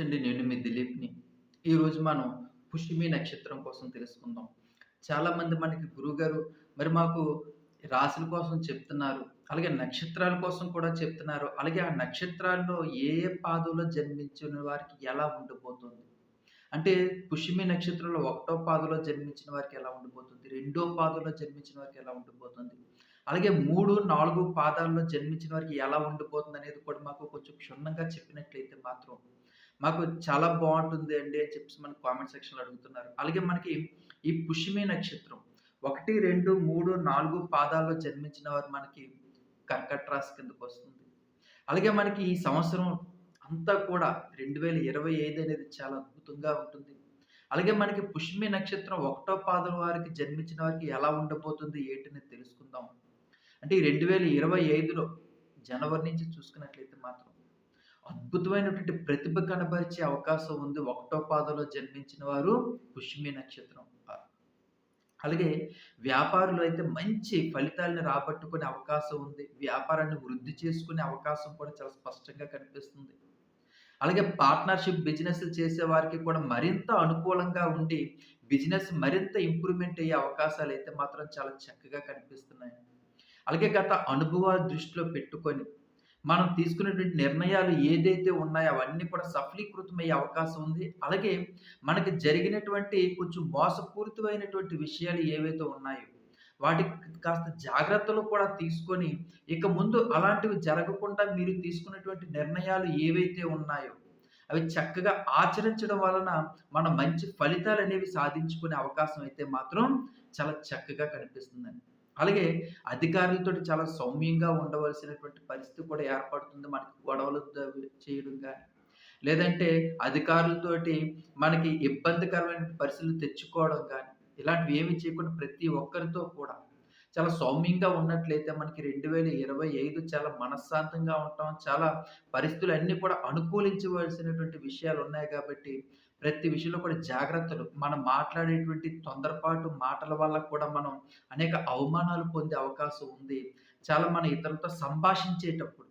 నమస్తే అండి. నేను మీ దిలీప్‌ని. ఈరోజు మనం పుష్యమి నక్షత్రం కోసం తెలుసుకుందాం. చాలామంది మనకి గురుగారు మరి మాకు రాశుల కోసం చెప్తున్నారు. అలాగే నక్షత్రాల కోసం కూడా చెప్తున్నారు. అలాగే ఆ నక్షత్రాల్లో ఏ ఏ పాదంలో జన్మించిన వారికి ఎలా ఉండిపోతుంది అంటే పుష్యమి నక్షత్రంలో ఒకటో పాదంలో జన్మించిన వారికి ఎలా ఉండిపోతుంది రెండో పాదంలో జన్మించిన వారికి ఎలా ఉండిపోతుంది అలాగే 3, 4 పాదాల్లో జన్మించిన వారికి ఎలా ఉండిపోతుంది అనేది కూడా మాకు కొంచెం క్షుణ్ణంగా చెప్పినట్లయితే మాత్రం, మాకు చాలా బాగుంటుంది అండి అని చెప్పేసి మనకు కామెంట్ సెక్షన్‌లో అడుగుతున్నారు. అలాగే మనకి ఈ పుష్యమి నక్షత్రం 1, 2, 3, 4 పాదాల్లో జన్మించిన వారు మనకి కర్కట రాశి కిందకొస్తుంది. అలాగే మనకి ఈ సంవత్సరం అంతా కూడా 2025 అనేది చాలా అద్భుతంగా ఉంటుంది. అలాగే మనకి పుష్యమి నక్షత్రం ఒకటో పాదం వారికి జన్మించిన వారికి ఎలా ఉండబోతుంది ఏంటనేది తెలుసుకుందాం. అంటే ఈ 2025లో జనవరి నుంచి చూసుకున్నట్లయితే మాత్రం అద్భుతమైనటువంటి ప్రతిభ కనబరిచే అవకాశం ఉంది. ఒకటో పాదలో జన్మించిన వారు పుష్మి నక్షత్రం. అలాగే వ్యాపారులు అయితే మంచి ఫలితాలను రాబట్టుకునే అవకాశం ఉంది. వ్యాపారాన్ని వృద్ధి చేసుకునే అవకాశం కూడా చాలా స్పష్టంగా కనిపిస్తుంది. అలాగే పార్ట్నర్‌షిప్ బిజినెస్ చేసే వారికి కూడా మరింత అనుకూలంగా ఉండి బిజినెస్ మరింత ఇంప్రూవ్‌మెంట్ అయ్యే అవకాశాలు అయితే మాత్రం చాలా చక్కగా కనిపిస్తున్నాయి. అలాగే గత అనుభవాలు దృష్టిలో పెట్టుకొని మనం తీసుకునేటువంటి నిర్ణయాలు ఏదైతే ఉన్నాయో అవన్నీ కూడా సఫలీకృతమయ్యే అవకాశం ఉంది. అలాగే మనకి జరిగినటువంటి కొంచెం మోసపూరితమైనటువంటి విషయాలు ఏవైతే ఉన్నాయో వాటికి కాస్త జాగ్రత్తలు కూడా తీసుకొని ఇక ముందు అలాంటివి జరగకుండా మీరు తీసుకున్నటువంటి నిర్ణయాలు ఏవైతే ఉన్నాయో అవి చక్కగా ఆచరించడం వలన మన మంచి ఫలితాలు అనేవి సాధించుకునే అవకాశం అయితే మాత్రం చాలా చక్కగా కనిపిస్తుందండి. అలాగే అధికారులతోటి చాలా సౌమ్యంగా ఉండవలసినటువంటి పరిస్థితి కూడా ఏర్పడుతుంది. మనకి గొడవలు చేయడం కానీ లేదంటే అధికారులతోటి మనకి ఇబ్బందికరమైన పరిస్థితులు తెచ్చుకోవడం కానీ ఇలాంటివి ఏమి చేయకుండా ప్రతి ఒక్కరితో కూడా చాలా సౌమ్యంగా ఉన్నట్లయితే మనకి 2025 చాలా మనశ్శాంతంగా ఉంటాం. చాలా పరిస్థితులు అన్నీ కూడా అనుకూలించవలసినటువంటి విషయాలు ఉన్నాయి కాబట్టి ప్రతి విషయంలో కూడా జాగ్రత్తలు మనం మాట్లాడేటువంటి తొందరపాటు మాటల వల్ల కూడా మనం అనేక అవమానాలు పొందే అవకాశం ఉంది. చాలా మన ఇతరులతో సంభాషించేటప్పుడు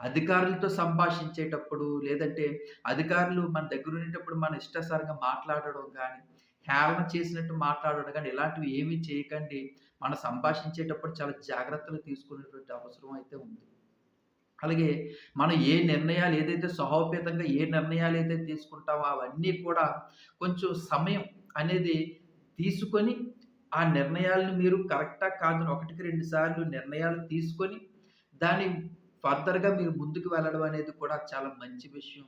అధికారులతో సంభాషించేటప్పుడు లేదంటే అధికారులు మన దగ్గర ఉండేటప్పుడు మన ఇష్టాసారంగా మాట్లాడడం కానీ హేళన చేసినట్టు మాట్లాడడం కానీ ఇలాంటివి ఏమీ చేయకండి. మనం సంభాషించేటప్పుడు చాలా జాగ్రత్తలు తీసుకునేటువంటి అవసరం అయితే ఉంది. అలాగే మనం ఏ నిర్ణయాలు ఏదైతే సహోపేతంగా ఏ నిర్ణయాలు ఏదైతే తీసుకుంటామో అవన్నీ కూడా కొంచెం సమయం అనేది తీసుకొని ఆ నిర్ణయాలను మీరు కరెక్టా కాదని ఒకటికి రెండు సార్లు నిర్ణయాలు తీసుకొని దాన్ని ఫర్దర్‌గా మీరు ముందుకు వెళ్ళడం అనేది కూడా చాలా మంచి విషయం.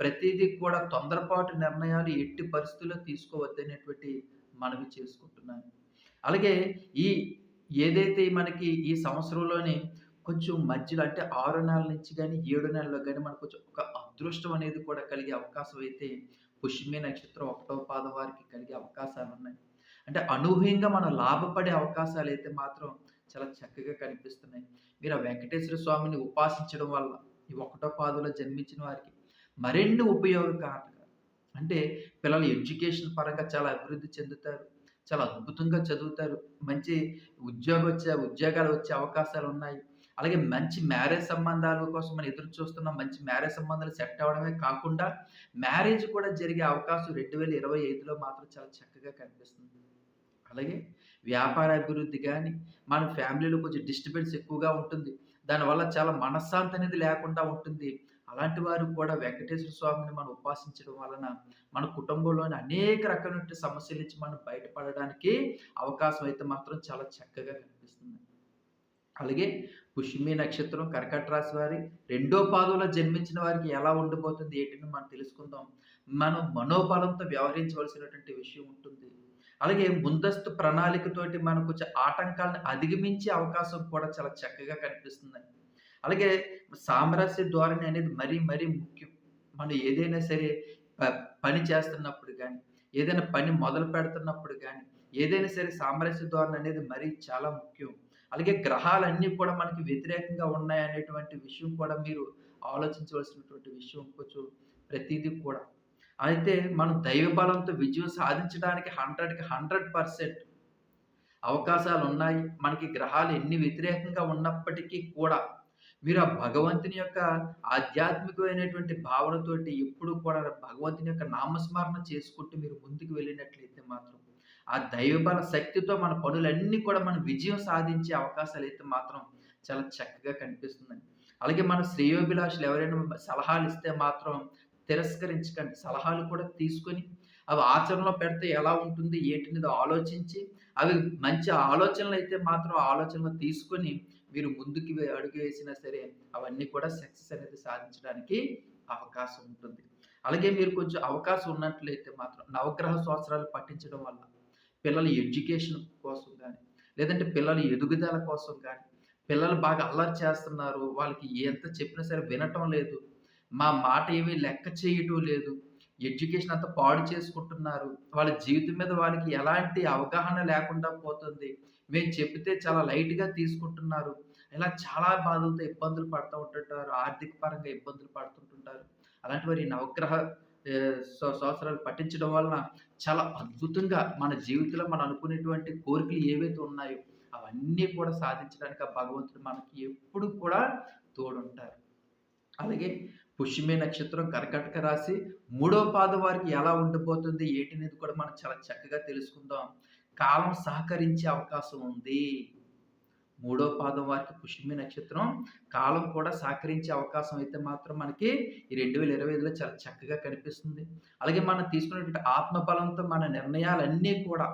ప్రతిదీ కూడా తొందరపాటు నిర్ణయాలు ఎట్టి పరిస్థితుల్లో తీసుకోవద్దనేటువంటి మనవి చేసుకుంటున్నాను. అలాగే ఈ ఏదైతే మనకి ఈ సంవత్సరంలోని కొంచెం మధ్యలో అంటే ఆరు నెలల నుంచి కానీ ఏడు నెలల్లో కానీ మనకు కొంచెం ఒక అదృష్టం అనేది కూడా కలిగే అవకాశం అయితే పుష్మి నక్షత్రం ఒకటో పాదం వారికి కలిగే అవకాశాలు ఉన్నాయి అంటే అనూహ్యంగా మనం లాభపడే అవకాశాలు అయితే మాత్రం చాలా చక్కగా కనిపిస్తున్నాయి. మీరు ఆ వెంకటేశ్వర స్వామిని ఉపాసించడం వల్ల ఈ ఒకటో పాదంలో జన్మించిన వారికి మరెన్ని ఉపయోగకారంగా అంటే పిల్లలు ఎడ్యుకేషన్ పరంగా చాలా అభివృద్ధి చెందుతారు. చాలా అద్భుతంగా చదువుతారు. మంచి ఉద్యోగం వచ్చే ఉద్యోగాలు వచ్చే అవకాశాలు ఉన్నాయి అలాగే మంచి మ్యారేజ్ సంబంధాల కోసం మనం ఎదురు చూస్తున్నాం. మంచి మ్యారేజ్ సంబంధాలు సెట్ అవ్వడమే కాకుండా మ్యారేజ్ కూడా జరిగే అవకాశం 2025లో మాత్రం చాలా చక్కగా కనిపిస్తుంది. అలాగే వ్యాపార అభివృద్ధి కానీ మన ఫ్యామిలీలో కొంచెం డిస్టర్బెన్స్ ఎక్కువగా ఉంటుంది. దానివల్ల చాలా మనశ్శాంతి అనేది లేకుండా ఉంటుంది. అలాంటి వారు కూడా వెంకటేశ్వర స్వామిని మనం ఉపాసించడం వలన మన కుటుంబంలోని అనేక రకమైన సమస్యల నుంచి మనం బయటపడడానికి అవకాశం అయితే మాత్రం చాలా చక్కగా కనిపిస్తుంది. అలాగే పుష్మి నక్షత్రం కర్కట రాశి వారి రెండో పాదంలో జన్మించిన వారికి ఎలా ఉండిపోతుంది ఏంటని మనం తెలుసుకుందాం. మనం మనోబలంతో వ్యవహరించవలసినటువంటి విషయం ఉంటుంది. అలాగే ముందస్తు ప్రణాళికతోటి మనం కొంచెం ఆటంకాలను అధిగమించే అవకాశం కూడా చాలా చక్కగా కనిపిస్తుంది అలాగే సామరస్య ధోరణి అనేది మరీ మరీ ముఖ్యం. మనం ఏదైనా సరే ప పని చేస్తున్నప్పుడు కానీ ఏదైనా పని మొదలు పెడుతున్నప్పుడు కానీ ఏదైనా సరే సామరస్య ధోరణి అనేది మరీ చాలా ముఖ్యం. అలాగే గ్రహాలన్నీ కూడా మనకి వ్యతిరేకంగా ఉన్నాయి అనేటువంటి విషయం కూడా మీరు ఆలోచించవలసినటువంటి విషయం కొంచెం ప్రతిదీ కూడా. అయితే మనం దైవ బలంతో విజయం సాధించడానికి హండ్రెడ్కి హండ్రెడ్ పర్సెంట్ అవకాశాలు ఉన్నాయి మనకి గ్రహాలు ఎన్ని వ్యతిరేకంగా ఉన్నప్పటికీ కూడా మీరు ఆ భగవంతుని యొక్క ఆధ్యాత్మికమైనటువంటి భావనతోటి ఎప్పుడు కూడా భగవంతుని యొక్క నామస్మరణ చేసుకుంటూ మీరు ముందుకు వెళ్ళినట్లయితే మాత్రం ఆ దైవబల శక్తితో మన పనులన్నీ కూడా మనం విజయం సాధించే అవకాశాలు అయితే మాత్రం చాలా చక్కగా కనిపిస్తుందండి. అలాగే మన శ్రేయోభిలాషులు ఎవరైనా సలహాలు ఇస్తే మాత్రం తిరస్కరించకండి. సలహాలు కూడా తీసుకొని అవి ఆచరణలో పెడితే ఎలా ఉంటుంది ఏంటనేది ఆలోచించి అవి మంచి ఆలోచనలయితే మాత్రం ఆలోచనలు తీసుకొని మీరు ముందుకు అడుగు వేసినా సరే అవన్నీ కూడా సక్సెస్ అనేది సాధించడానికి అవకాశం ఉంటుంది. అలాగే మీరు కొంచెం అవకాశం ఉన్నట్లయితే మాత్రం నవగ్రహ సంవత్సరాలు పట్టించడం వల్ల పిల్లల ఎడ్యుకేషన్ కోసం కానీ లేదంటే పిల్లల ఎదుగుదల కోసం కానీ పిల్లలు బాగా అల్లరి చేస్తున్నారు. వాళ్ళకి ఎంత చెప్పినా సరే వినటం లేదు. మా మాట ఏమీ లెక్క చేయటం లేదు. ఎడ్యుకేషన్ అంతా పాడు చేసుకుంటున్నారు. వాళ్ళ జీవితం మీద వాళ్ళకి ఎలాంటి అవగాహన లేకుండా పోతుంది. మేము చెప్తే చాలా లైట్‌గా తీసుకుంటున్నారు. ఇలా చాలా బాధలతో ఇబ్బందులు పడుతూ ఉంటుంటారు. ఆర్థిక పరంగా ఇబ్బందులు పడుతుంటుంటారు. అలాంటి వారి నవగ్రహ సంవత్సరాలు పఠించడం వలన చాలా అద్భుతంగా మన జీవితంలో మనం అనుకునేటువంటి కోరికలు ఏవైతే ఉన్నాయో అవన్నీ కూడా సాధించడానికి ఆ భగవంతుడు మనకి ఎప్పుడు కూడా తోడుంటారు. అలాగే పుష్యమే నక్షత్రం కర్కటక రాశి మూడో పాద వారికి ఎలా ఉండబోతుంది ఏంటనేది కూడా మనం చాలా చక్కగా తెలుసుకుందాం. కాలం సహకరించే అవకాశం ఉంది. మూడో పాదం వారికి పుష్యమి నక్షత్రం కాలం కూడా సహకరించే అవకాశం అయితే మాత్రం మనకి ఈ 2025లో చాలా చక్కగా కనిపిస్తుంది. అలాగే మనం తీసుకున్నటువంటి ఆత్మబలంతో మన నిర్ణయాలన్నీ కూడా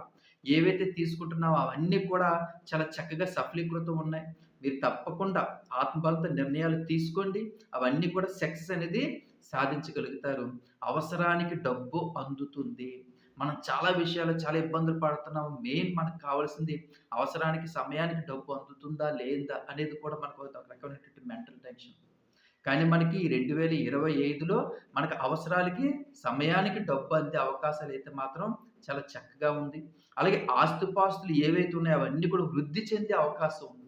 ఏవైతే తీసుకుంటున్నామో అవన్నీ కూడా చాలా చక్కగా సఫలీకృతం ఉన్నాయి. మీరు తప్పకుండా ఆత్మబలంతో నిర్ణయాలు తీసుకోండి. అవన్నీ కూడా సక్సెస్ అనేది సాధించగలుగుతారు. అవసరానికి డబ్బు అందుతుంది. మనం చాలా విషయాలు చాలా ఇబ్బందులు పడుతున్నాం మెయిన్ మనకు కావాల్సింది అవసరానికి, సమయానికి డబ్బు అందుతుందా? లేదా? అనేది కూడా మనకు ఒక రకమైనటువంటి మెంటల్ టెన్షన్. కానీ మనకి రెండు వేల ఇరవై ఐదులో మనకు అవసరాలకి, సమయానికి డబ్బు అందే అయితే మాత్రం చాలా చక్కగా ఉంది. అలాగే ఆస్తుపాస్తులు ఏవైతే ఉన్నాయో అవన్నీ కూడా వృద్ధి చెందే అవకాశం ఉంది.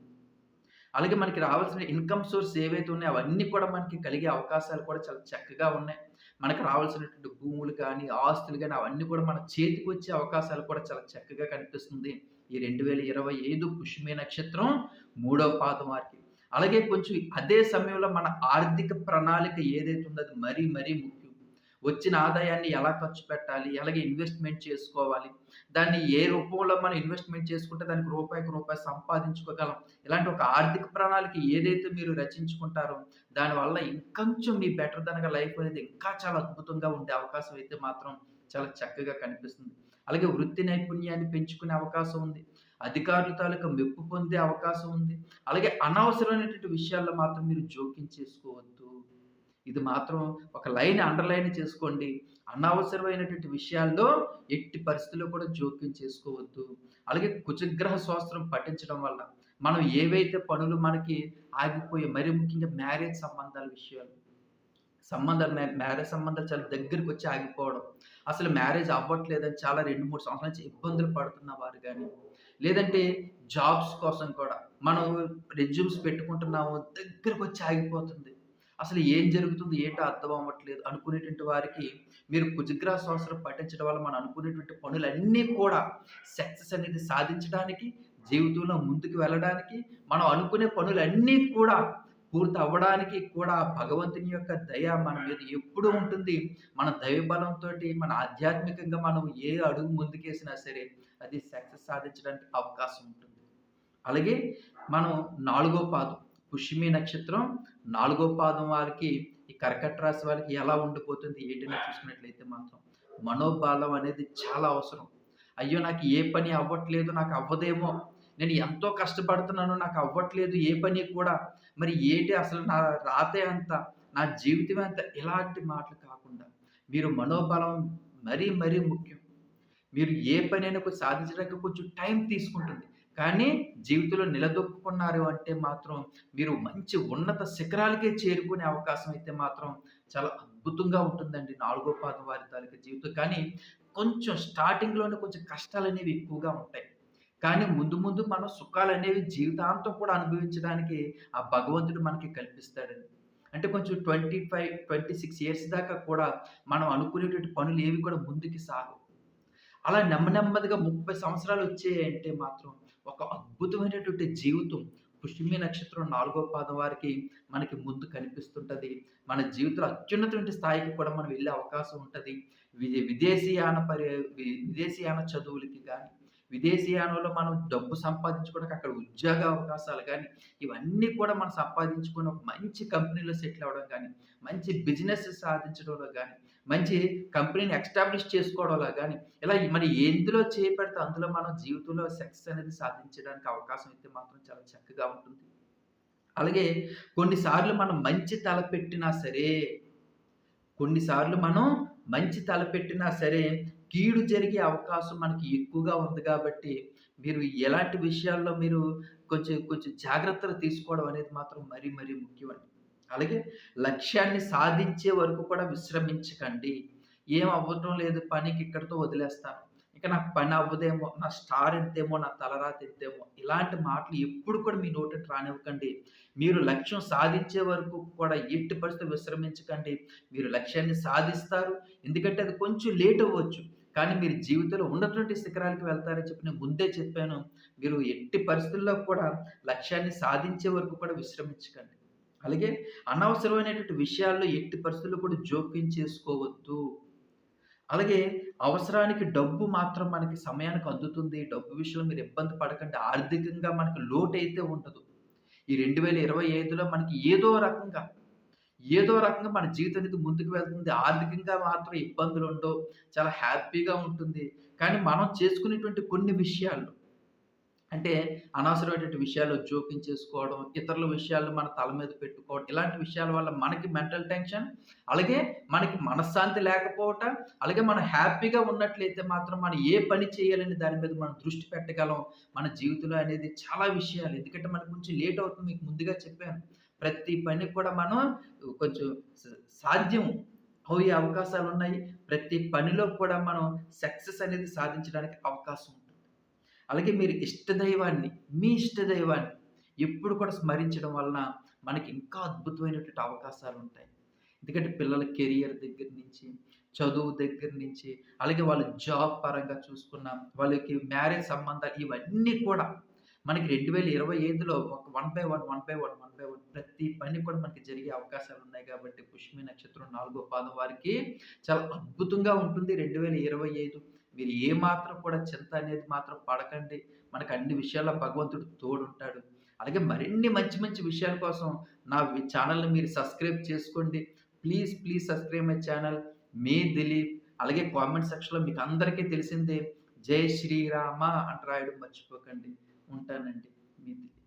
అలాగే మనకి రావాల్సిన ఇన్‌కమ్ సోర్స్ ఏవైతే ఉన్నాయో అవన్నీ కూడా మనకి కలిగే అవకాశాలు కూడా చాలా చక్కగా ఉన్నాయి. మనకు రావాల్సినటువంటి భూములు కానీ ఆస్తులు కానీ అవన్నీ కూడా మన చేతికి వచ్చే అవకాశాలు కూడా చాలా చక్కగా కనిపిస్తుంది. ఈ 2025 పుష్యమి నక్షత్రం మూడవ పాదం వారికి. అలాగే కొంచెం అదే సమయంలో మన ఆర్థిక ప్రణాళిక ఏదైతే ఉందో అది మరీ మరీ ముఖ్యం. వచ్చిన ఆదాయాన్ని ఎలా ఖర్చు పెట్టాలి? ఎలాగే ఇన్వెస్ట్‌మెంట్ చేసుకోవాలి? దాన్ని ఏ రూపంలో మనం ఇన్వెస్ట్‌మెంట్ చేసుకుంటే దానికి రూపాయికి రూపాయి సంపాదించుకోగలం. ఇలాంటి ఒక ఆర్థిక ప్రణాళిక ఏదైతే మీరు రచించుకుంటారో దానివల్ల ఇంకొంచెం మీ బెటర్ దెన్‌గా లైఫ్ అనేది ఇంకా చాలా అద్భుతంగా ఉండే అవకాశం అయితే మాత్రం చాలా చక్కగా కనిపిస్తుంది. అలాగే వృత్తి నైపుణ్యాన్ని పెంచుకునే అవకాశం ఉంది. అధికారుల తాలూకా మెప్పు పొందే అవకాశం ఉంది. అలాగే అనవసరమైనటువంటి విషయాల్లో మాత్రం మీరు జోక్యం చేసుకోవద్దు. ఇది మాత్రం ఒక లైన్ అండర్‌లైన్ చేసుకోండి. అనవసరమైనటువంటి విషయాల్లో ఎట్టి పరిస్థితిలో కూడా జోక్యం చేసుకోవద్దు. అలాగే కుచగ్రహ శాస్త్రం పఠించడం వల్ల మనం ఏవైతే పనులు మనకి ఆగిపోయే మరీ ముఖ్యంగా మ్యారేజ్ సంబంధాల విషయాలు. సంబంధాలు మ్యా మ్యారేజ్ సంబంధాలు చాలా దగ్గరికొచ్చి ఆగిపోవడం. అసలు మ్యారేజ్ అవ్వట్లేదని చాలా 2, 3 సంవత్సరాల నుంచి ఇబ్బందులు పడుతున్న వారు కానీ లేదంటే జాబ్స్ కోసం కూడా మనం రెజ్యూమ్స్ పెట్టుకుంటున్నాము దగ్గరకొచ్చి ఆగిపోతుంది. అసలు ఏం జరుగుతుంది? ఏంటో అర్థం అవ్వట్లేదు అనుకునేటువంటి వారికి మీరు కుజగ్రహ సంవత్సరం పఠించడం వల్ల మనం అనుకునేటువంటి పనులన్నీ కూడా సక్సెస్ అనేది సాధించడానికి, జీవితంలో ముందుకు వెళ్ళడానికి, మనం అనుకునే పనులన్నీ కూడా పూర్తి అవ్వడానికి కూడా భగవంతుని యొక్క దయ మన మీద ఎప్పుడూ ఉంటుంది. మన దైవబలంతో మన ఆధ్యాత్మికంగా మనం ఏ అడుగు ముందుకేసినా సరే అది సక్సెస్ సాధించడానికి అవకాశం ఉంటుంది. అలాగే మనం నాలుగో పాదం పుష్యమి నక్షత్రం నాలుగో పాదం వారికి ఈ కర్కట రాశి వారికి ఎలా ఉండిపోతుంది ఏంటనే చూసుకున్నట్లయితే మాత్రం మనోబలం అనేది చాలా అవసరం. అయ్యో! నాకు ఏ పని అవ్వట్లేదు. నాకు అవ్వదేమో. నేను ఎంతో కష్టపడుతున్నాను. నాకు అవ్వట్లేదు ఏ పని కూడా. మరి ఏంటి అసలు నా రాతే అంత, నా జీవితం అంత ఇలాంటి మాటలు కాకుండా మీరు మనోబలం మరీ మరీ ముఖ్యం. మీరు ఏ పనైనా కొ సాధించడానికి కొంచెం టైం తీసుకుంటుంది. కానీ జీవితంలో నిలదొక్కుకున్నారు అంటే మాత్రం మీరు మంచి ఉన్నత శిఖరాలకే చేరుకునే అవకాశం అయితే మాత్రం చాలా అద్భుతంగా ఉంటుందండి. నాలుగో పాదం వారి తాలూకా జీవితం. కానీ కొంచెం స్టార్టింగ్‌లోనే కొంచెం కష్టాలు అనేవి ఎక్కువగా ఉంటాయి. కానీ ముందు ముందు మనం సుఖాలు అనేవి జీవితాంతం కూడా అనుభవించడానికి ఆ భగవంతుడు మనకి కల్పిస్తాడండి. అంటే కొంచెం 25, 26 ఇయర్స్ దాకా కూడా మనం అనుకునేటువంటి పనులు ఏవి కూడా ముందుకు సాగవు. అలా నెమ్మ నెమ్మదిగా 30 సంవత్సరాలు వచ్చాయంటే మాత్రం ఒక అద్భుతమైనటువంటి జీవితం. పుష్యమి నక్షత్రం నాలుగో పాదం వారికి మనకి ముందు కనిపిస్తుంటుంది. మన జీవితంలో అత్యున్నతమైన స్థాయికి కూడా మనం వెళ్ళే అవకాశం ఉంటుంది. విదే విదేశీయాన పరి విదేశీయాన చదువులకి కానీ విదేశీయానంలో మనం డబ్బు సంపాదించుకోవడానికి అక్కడ ఉద్యోగ అవకాశాలు కానీ ఇవన్నీ కూడా మనం సంపాదించుకుని ఒక మంచి కంపెనీలో సెటిల్ అవ్వడం కానీ మంచి బిజినెస్ సాధించడంలో కానీ మంచి కంపెనీని ఎక్స్టాబ్లిష్ చేసుకోవడంలో కానీ ఇలా మరి ఎందులో చేపడితే అందులో మనం జీవితంలో సక్సెస్ అనేది సాధించడానికి అవకాశం అయితే మాత్రం చాలా చక్కగా ఉంటుంది. అలాగే కొన్నిసార్లు మనం మంచి తలపెట్టినా సరే, కొన్నిసార్లు మనం మంచి తలపెట్టినా సరే, కీడు జరిగే అవకాశం మనకి ఎక్కువగా ఉంది కాబట్టి, మీరు ఎలాంటి విషయాల్లో మీరు కొంచెం కొంచెం జాగ్రత్తలు తీసుకోవడం అనేది మాత్రం మరీ మరీ ముఖ్యమండి. అలాగే లక్ష్యాన్ని సాధించే వరకు కూడా విశ్రమించకండి. ఏం అవ్వటం లేదు పనికి ఇక్కడితో వదిలేస్తాను. ఇక నాకు పని అవ్వదేమో, నా స్టార్ ఎంతేమో నా తలరాత ఎంతేమో ఇలాంటి మాటలు ఎప్పుడు కూడా మీ నోటికి రానివ్వకండి. మీరు లక్ష్యం సాధించే వరకు కూడా ఎట్టి పరిస్థితి విశ్రమించకండి. మీరు లక్ష్యాన్ని సాధిస్తారు. ఎందుకంటే అది కొంచెం లేట్ అవ్వచ్చు. కానీ మీరు జీవితంలో ఉన్నటువంటి శిఖరాలకి వెళ్తారని చెప్పి నేను ముందే చెప్పాను. మీరు ఎట్టి పరిస్థితుల్లో కూడా లక్ష్యాన్ని సాధించే వరకు కూడా విశ్రమించకండి. అలాగే అనవసరమైనటువంటి విషయాల్లో ఎట్టి పరిస్థితుల్లో కూడా జోక్యం చేసుకోవద్దు. అలాగే అవసరానికి డబ్బు మాత్రం మనకి సమయానికి అందుతుంది. డబ్బు విషయంలో మీరు ఇబ్బంది పడకండి. ఆర్థికంగా మనకి లోటు అయితే ఉండదు. ఈ 2025లో మనకి ఏదో రకంగా, ఏదో రకంగా మన జీవితం అనేది ముందుకు వెళ్తుంది. ఆర్థికంగా మాత్రం ఇబ్బందులు ఉండవు చాలా హ్యాపీగా ఉంటుంది. కానీ మనం చేసుకునేటువంటి కొన్ని విషయాల్లో అంటే అనవసరమైనటువంటి విషయాలు జోక్యం చేసుకోవడం, ఇతరుల విషయాలు మన తల మీద పెట్టుకోవడం, ఇలాంటి విషయాల వల్ల మనకి మెంటల్ టెన్షన్, అలాగే మనకి మనశ్శాంతి లేకపోవటం, అలాగే మనం హ్యాపీగా ఉన్నట్లయితే మాత్రం మనం ఏ పని చేయాలని దాని మీద మనం దృష్టి పెట్టగలం. మన జీవితంలో అనేది చాలా విషయాలు ఎందుకంటే మనకు కొంచెం లేట్ అవుతుంది మీకు ముందుగా చెప్పాను. ప్రతి పని కూడా మనం కొంచెం సాధ్యం అవి అవకాశాలు ఉన్నాయి ప్రతి పనిలో కూడా మనం సక్సెస్ అనేది సాధించడానికి అవకాశం ఉంటుంది. అలాగే మీరు ఇష్టదైవాన్ని, మీ ఇష్టదైవాన్ని ఎప్పుడు కూడా స్మరించడం వలన మనకి ఇంకా అద్భుతమైనటువంటి అవకాశాలు ఉంటాయి ఎందుకంటే పిల్లల కెరియర్ దగ్గర నుంచి, చదువు దగ్గర నుంచి, అలాగే వాళ్ళ జాబ్ పరంగా చూసుకున్న, వాళ్ళకి మ్యారేజ్ సంబంధాలు ఇవన్నీ కూడా మనకి 2025లో ఒక one by one, one by one, one by one ప్రతి పని కూడా మనకి జరిగే అవకాశాలు ఉన్నాయి కాబట్టి పుష్మి నక్షత్రం నాలుగో పాదం వారికి చాలా అద్భుతంగా ఉంటుంది 2025. మీరు ఏ మాత్రం కూడా చింత అనేది మాత్రం పడకండి. మనకు అన్ని విషయాల్లో భగవంతుడు తోడుంటాడు. అలాగే మరిన్ని మంచి మంచి విషయాల కోసం నా ఛానల్ని మీరు సబ్స్క్రైబ్ చేసుకోండి. Please, please subscribe my channel మీ దిలీప్. అలాగే కామెంట్ సెక్షన్‌లో మీకు అందరికీ తెలిసిందే జై శ్రీరామ అని రాయడం మర్చిపోకండి. ఉంటానండి. మీ దిలీప్.